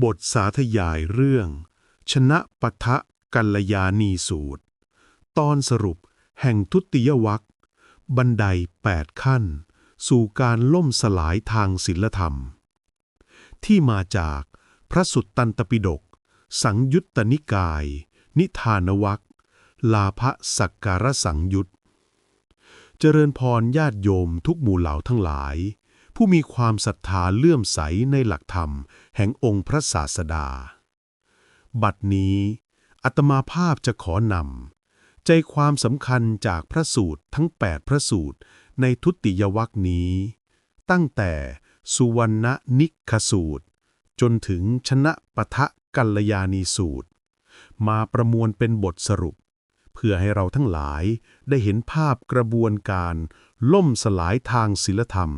บทสาธยายเรื่อง ชนะปะทะกัลยาณีสูตร ตอนสรุปแห่งทุติยวัคบันได8ขั้น สู่การล่มสลายทางศิลธรรม ที่มาจากพระสุตตันตปิฎกสังยุตตนิกาย นิทานวัคลาภสักการสังยุตเจริญพรญาติโยมทุกหมู่เหล่าทั้งหลาย ผู้มีความศรัทธาเลื่อมใสในหลักธรรม แห่งองค์พระศาสดา บัดนี้อัตมาภาพจะขอนำใจความสำคัญจากพระสูตรทั้ง 8 พระสูตรในทุติยวัคนี้ ตั้งแต่สุวรรณนิคสูตร จนถึงชนะปะทะกัลยาณีสูตร มาประมวลเป็นบทสรุป เพื่อให้เราทั้งหลายได้เห็นภาพกระบวนการ ล่มสลายทางศิลธรรม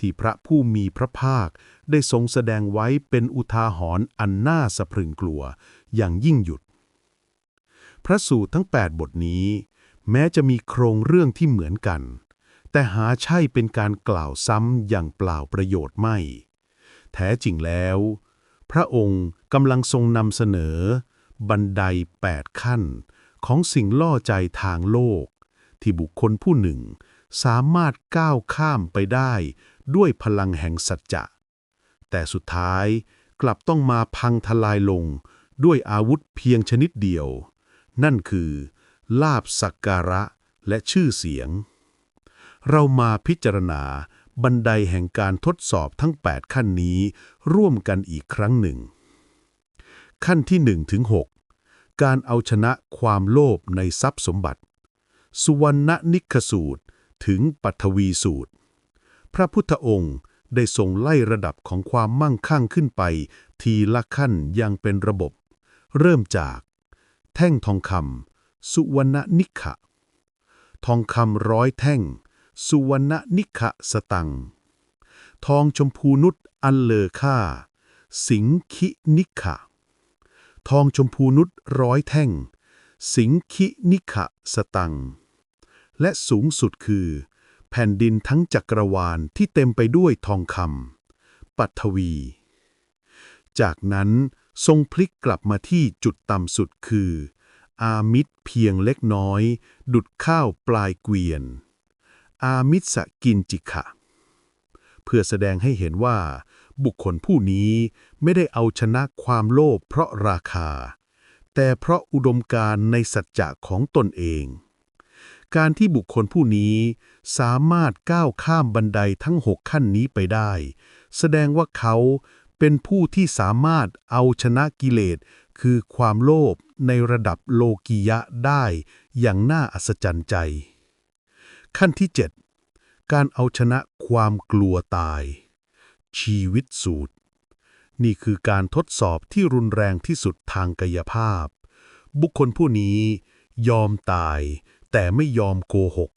ที่พระผู้มีพระภาค ได้ทรงแสดงไว้เป็นอุทาหรณ์อันน่าสะพรึงกลัว อย่างยิ่งหยุด พระสูตรทั้ง 8 บทนี้ แม้จะมีโครงเรื่องที่เหมือนกัน แต่หาใช่เป็นการกล่าวซ้ำอย่างเปล่าประโยชน์ไม่ แท้จริงแล้ว พระองค์กำลังทรงนำเสนอ บันได 8 ขั้น ของสิ่งล่อใจทางโลก ที่บุคคลผู้หนึ่งสามารถก้าวข้ามไปได้ ด้วยพลังแห่งสัจจะ แต่สุดท้ายกลับต้องมาพังทลายลงด้วยอาวุธเพียงชนิดเดียว นั่นคือ ลาบสักการะและชื่อเสียง เรามาพิจารณาบันไดแห่งการทดสอบทั้ง 8 ขั้นนี้ร่วมกันอีกครั้งหนึ่ง ขั้นที่1ถึง6การเอาชนะความโลภในทรัพย์สมบัติ สุวรรณนิคสูตรถึงปัทวีสูตร พระพุทธองค์ได้ทรงไล่ระดับของความมั่งคั่งขึ้นไป ทีละขั้นอย่างเป็นระบบ เริ่มจาก แท่งทองคำสุวรรณนิขะ ทองคำร้อยแท่ง สุวรรณนิขะสตัง ทองชมพูนุชอันเลอค่า สิงคินิขะ ทองชมพูนุชร้อยแท่ง สิงคินิขะสตัง และสูงสุดคือ ผ่นดินทั้งจักรวาลที่เต็มไปด้วยทองคำปัทวี จากนั้นทรงพลิกกลับมาที่จุดต่ำสุดคือ อามิตรเพียงเล็กน้อย ดุดข้าวปลายเกวียน อามิตรสกินจิขะเพื่อแสดงให้เห็นว่า บุคคลผู้นี้ไม่ได้เอาชนะความโลภเพราะราคา แต่เพราะอุดมการในสัจจะของตนเอง การที่บุคคลผู้นี้สามารถก้าวข้ามบันไดทั้งหกขั้นนี้ไปได้ แสดงว่าเขาเป็นผู้ที่สามารถเอาชนะกิเลส คือความโลภในระดับโลกียะได้อย่างน่าอัศจรรย์ใจ ขั้นที่ 7 การเอาชนะความกลัวตาย ชีวิตสูตร นี่คือการทดสอบที่รุนแรงที่สุดทางกายภาพ บุคคลผู้นี้ยอมตาย แต่ไม่ยอมโกหก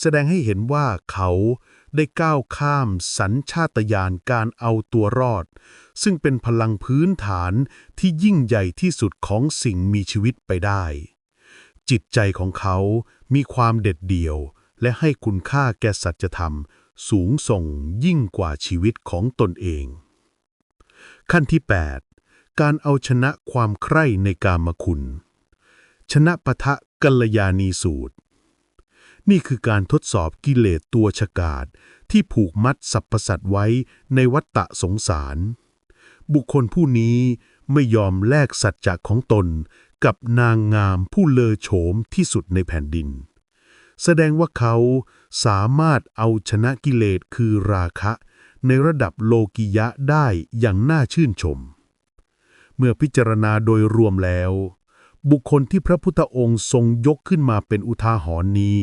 แสดงให้เห็นว่าเขาได้ก้าวข้ามสัญชาตญาณการเอาตัวรอด ซึ่งเป็นพลังพื้นฐานที่ยิ่งใหญ่ที่สุดของสิ่งมีชีวิตไปได้ จิตใจของเขามีความเด็ดเดี่ยว และให้คุณค่าแก่สัจธรรม สูงส่งยิ่งกว่าชีวิตของตนเอง ขั้นที่ 8 การเอาชนะความใคร่ในกามคุณ ชนะปะทะ กัลยาณีสูตร นี่คือการทดสอบกิเลสตัวฉกาจที่ผูกมัดสรรพสัตว์ไว้ในวัฏฏะสงสาร บุคคลผู้นี้ไม่ยอมแลกสัจจะของตนกับนางงามผู้เลอโฉมที่สุดในแผ่นดิน แสดงว่าเขาสามารถเอาชนะกิเลสคือราคะ ในระดับโลกิยะได้อย่างน่าชื่นชม เมื่อพิจารณาโดยรวมแล้ว บุคคลที่พระพุทธองค์ทรงยกขึ้นมาเป็นอุทาหรณ์นี้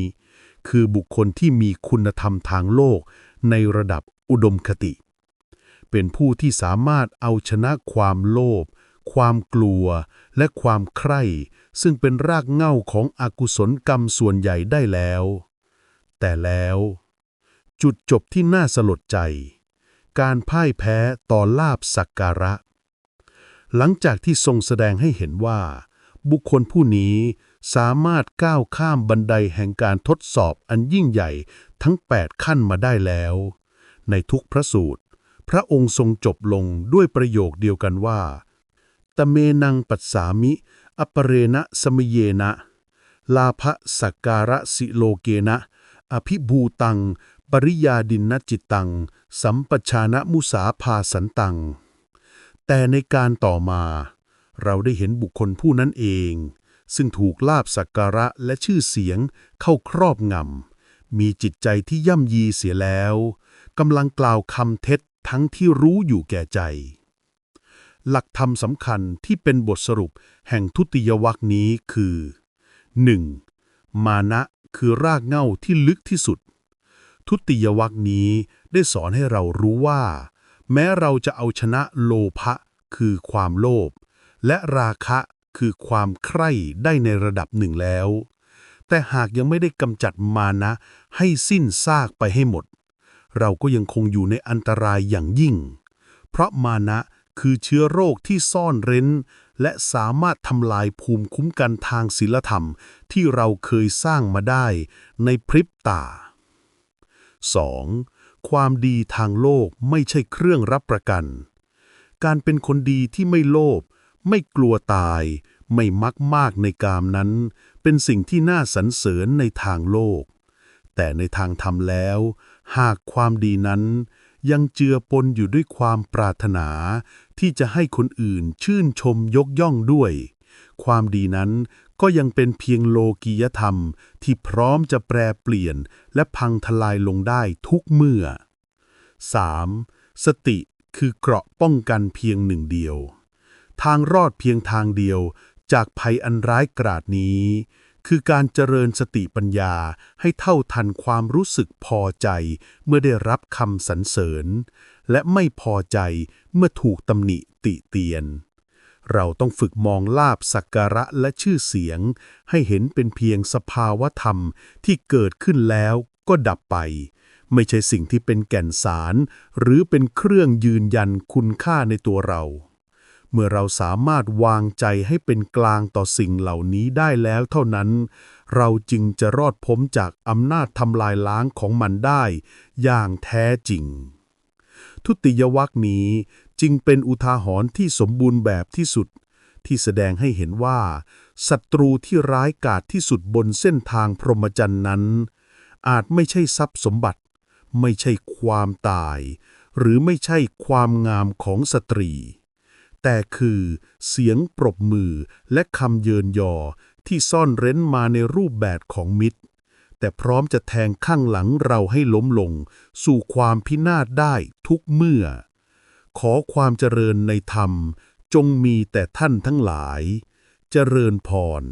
คือบุคคลที่มีคุณธรรมทางโลกในระดับอุดมคติ เป็นผู้ที่สามารถเอาชนะความโลภความกลัวและความใคร่ ซึ่งเป็นรากเหง้าของอกุศลกรรมส่วนใหญ่ได้แล้ว แต่แล้ว จุดจบที่น่าสลดใจ การพ่ายแพ้ต่อลาบสักการะ หลังจากที่ทรงแสดงให้เห็นว่า บุคคลผู้นี้สามารถก้าวข้ามบันไดแห่งการทดสอบอันยิ่งใหญ่ทั้ง 8 ขั้นมาได้แล้ว ในทุกพระสูตร พระองค์ทรงจบลงด้วยประโยคเดียวกันว่า ตเมนังปัสสามิ อปเรณะสมเยนะ ลาภสักการะสิโลเกนะ อภิบูตัง ปริยาดินนจิตตัง สัมปชานะมุสาภาสันตัง แต่ในการต่อมา เราได้เห็นบุคคลผู้นั้นเอง ซึ่งถูกลาบสักการะและชื่อเสียงเข้าครอบงำ มีจิตใจที่ย่ำยีเสียแล้วกำลังกล่าวคำเท็จทั้งที่รู้อยู่แก่ใจ หลักธรรมสำคัญที่เป็นบทสรุปแห่งทุติยวักนี้คือ 1. มานะคือรากเหง้าที่ลึกที่สุด ทุติยวักนี้ได้สอนให้เรารู้ว่า แม้เราจะเอาชนะโลภะคือความโลภ และราคะคือความใคร่ได้ในระดับหนึ่งแล้ว แต่หากยังไม่ได้กำจัดมานะ ให้สิ้นซากไปให้หมด เราก็ยังคงอยู่ในอันตรายอย่างยิ่ง เพราะมานะคือเชื้อโรคที่ซ่อนเร้น และสามารถทำลายภูมิคุ้มกันทางศีลธรรมที่เราเคยสร้างมาได้ในพริบตา 2. ความดีทางโลกไม่ใช่เครื่องรับประกัน การเป็นคนดีที่ไม่โลภ ไม่กลัวตาย ไม่มักมากในกามนั้น เป็นสิ่งที่น่าสรรเสริญในทางโลก แต่ในทางธรรมแล้ว หากความดีนั้น ยังเจือปนอยู่ด้วยความปรารถนา ที่จะให้คนอื่นชื่นชมยกย่องด้วย ความดีนั้นก็ยังเป็นเพียงโลกียธรรมที่พร้อมจะแปรเปลี่ยนและพังทลายลงได้ทุกเมื่อ 3. สติคือเกราะป้องกันเพียงหนึ่งเดียว ทางรอดเพียงทางเดียว จากภัยอันร้ายกราดนี้ คือการเจริญสติปัญญาให้เท่าทันความรู้สึกพอใจ เมื่อได้รับคำสรรเสริญ และไม่พอใจเมื่อถูกตำหนิติเตียน เราต้องฝึกมองลาบสักการะและชื่อเสียง ให้เห็นเป็นเพียงสภาวะธรรมที่เกิดขึ้นแล้วก็ดับไปไม่ใช่สิ่งที่เป็นแก่นสาร หรือเป็นเครื่องยืนยันคุณค่าในตัวเรา เมื่อเราสามารถวางใจให้เป็นกลางต่อสิ่งเหล่านี้ได้แล้วเท่านั้น เราจึงจะรอดพ้นจากอำนาจทำลายล้างของมันได้ อย่างแท้จริง ทุติยวักนี้จึงเป็นอุทาหรณ์ที่สมบูรณ์แบบที่สุด ที่แสดงให้เห็นว่าศัตรูที่ร้ายกาจที่สุดบนเส้นทางพรหมจรรย์นั้น อาจไม่ใช่ทรัพย์สมบัติ ไม่ใช่ความตาย หรือไม่ใช่ความงามของสตรี แต่คือเสียงปรบมือและคำเยินยอที่ซ่อนเร้นมาในรูปแบบของมิตร แต่พร้อมจะแทงข้างหลังเราให้ล้มลง สู่ความพินาศได้ทุกเมื่อ ขอความเจริญในธรรมจงมีแต่ท่านทั้งหลาย เจริญพร